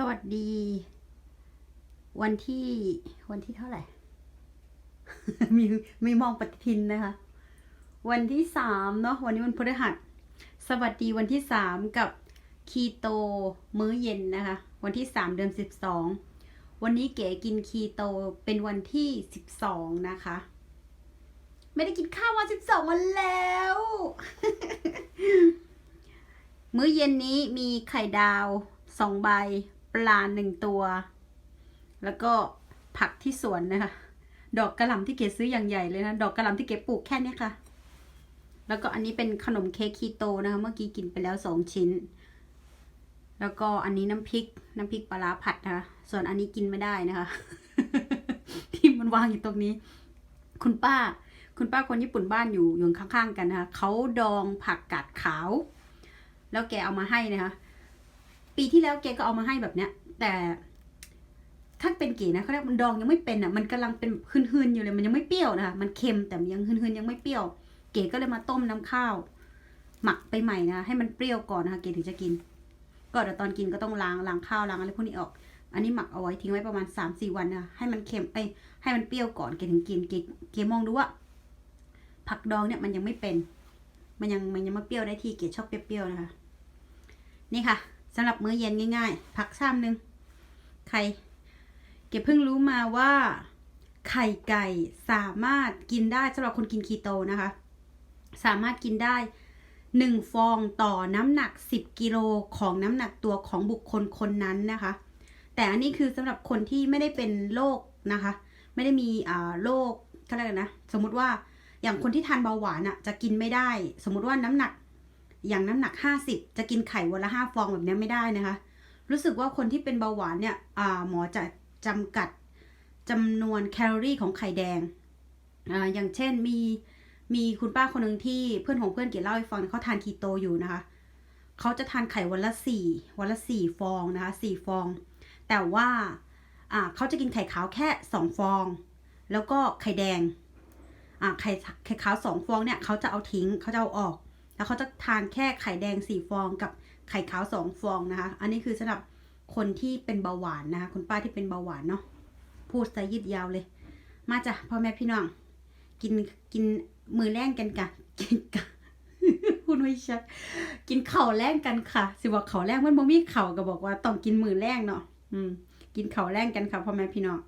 สวัสดี วันที่วันที่เท่าไหร่ มีมีมองปฏิทินนะคะ วันที่สามเนาะวันนี้วันพฤหัส สวัสดีวันที่สามกับคีโตมื้อเย็นนะคะ วันที่สามเดือนสิบสองวันนี้เก๋กินคีโตเป็นวันที่สิบสองนะคะ ไม่ได้กินข้าววันสิบสองวันแล้ว มื้อเย็นนี้มีไข่ดาวสองใบ ปลาหนึ่งตัว แล้วก็ผักที่สวนนะคะดอกกระหล่ำที่เก๋ซื้ออย่างใหญ่เลยนะ ดอกกระหล่ำที่เก๋ปลูกแค่นี้ค่ะ แล้วก็อันนี้เป็นขนมเค้กคีโตนะคะ เมื่อกี้กินไปแล้วสองชิ้น แล้วก็อันนี้น้ำพริก น้ำพริกปลาผัดนะคะ ส่วนอันนี้กินไม่ได้นะคะ ที่มันวางอยู่ตรงนี้ คุณป้า คุณป้าคนญี่ปุ่นบ้านอยู่อยู่ข้างๆกันนะคะเขาดองผักกาดขาว แล้วแกเอามาให้นะคะ ปีที่แล้วแกก็เอามาให้แบบเนี้ย แต่ถ้าเป็นเก๋นะเขาเรียกมันดองยังไม่เป็นอะมันกำลังเป็นหืนๆอยู่เลยมันยังไม่เปรี้ยวนะคะมันเค็มแต่ยังหืนๆยังไม่เปรี้ยว เก๋ก็เลยมาต้มน้ำข้าว หมักไปใหม่นะให้มันเปรี้ยวก่อนนะคะเก๋ถึงจะกิน ก็เดี๋ยวตอนกินก็ต้องล้างล้างข้าวล้างอะไรพวกนี้ออก อันนี้หมักเอาไว้ทิ้งไว้ประมาณสามสี่วันนะคะให้มันเค็มไอ้ยให้มันเปรี้ยวก่อนเก๋ถึงกินเก๋เก๋มองดูว่าผักดองเนี่ยมันยังไม่เป็น มันยังมันยังมาเปรี้ยวได้ที่เก๋ชอบเปรี้ยวๆนะคะ นี่ค่ะ สำหรับมื้อเย็นง่ายๆ ผักชามหนึ่งไข่เก็บเพิ่งรู้มาว่าไข่ไก่สามารถกินได้สำหรับคนกินคีโตนะคะ สามารถกินได้หนึ่งฟองต่อน้ำหนัก 10 กิโลของน้ำหนักตัวของบุคคลคนนั้นนะคะ แต่อันนี้คือสำหรับคนที่ไม่ได้เป็นโรคนะคะ ไม่ได้มีอ่าโรคเขาเรียกนะ สมมติว่าอย่างคนที่ทานเบาหวานอะ่ะจะกินไม่ได้ สมมติว่าน้ำหนัก อย่างน้ำหนัก 50 จะกินไข่วันละ5ฟองแบบนี้ไม่ได้นะคะ รู้สึกว่าคนที่เป็นเบาหวานเนี่ยอ่าหมอจะจำกัดจำนวนแคลอรี่ของไข่แดงอ่าอย่างเช่นมีมีคุณป้าคนหนึ่งที่เพื่อนของเพื่อนเกี่ยเล่าให้ฟังเขาทานคีโตอยู่นะคะเขาจะทานไข่วันละสี่วันละสี่ฟองนะคะสี่ฟอง แต่ว่าอ่าเขาจะกินไข่ขาวแค่สองฟอง แล้วก็ไข่แดงอ่าไข่ไข่ขาวสองฟองเนี่ยเขาจะเอาทิ้งเขาจะเอาออก แล้วเขาจะทานแค่ไข่แดงสี่ฟองกับไข่ขาวสองฟองนะคะ อันนี้คือสำหรับคนที่เป็นเบาหวานนะคะคุณป้าที่เป็นเบาหวานเนาะพูดซะยืดยาวเลย มาจ้ะพ่อแม่พี่น้อง กินกินมือแรงกันกะกินกะพูดไม่ชัดกินเข่าวแรงกันค่ะ สิบอกเข่าวแรงมันบ่มีเข่าก็บอกว่าต้องกินมือแรงเนาะอืม กินเข่าวแรงกันค่ะพ่อแม่พี่น้อง